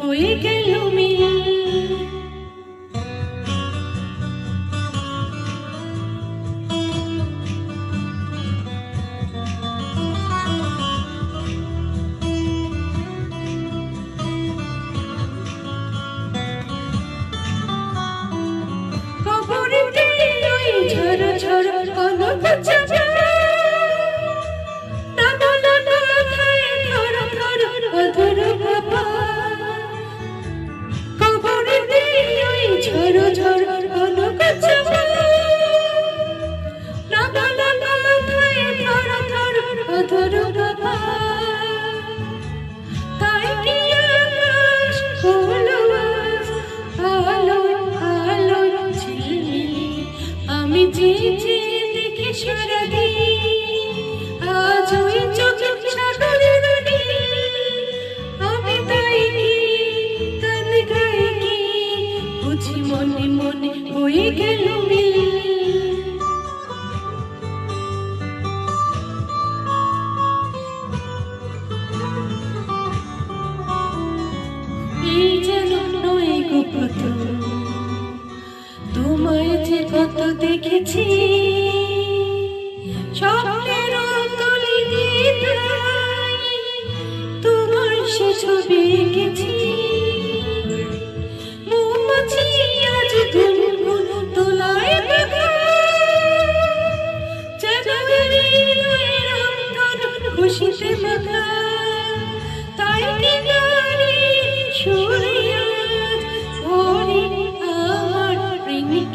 হয়ে গেল মিল কবরেতে আমি যে দেখি সারাদিন, আজ ওই চোখে সাগরের আমি তাই কি গান গাই কি বুঝি মনে মনে হয়ে গেল মিল। যে কত দেখেছি। স্বপ্নের তলি তোমার সে ছবি এঁকেছি। খুশিতে মাখা তাই কি গানে সুরে আজ ভরে আমার প্রেমিক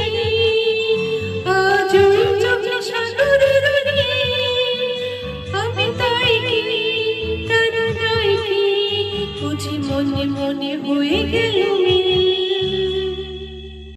মনে মনে হয়ে গেল মিল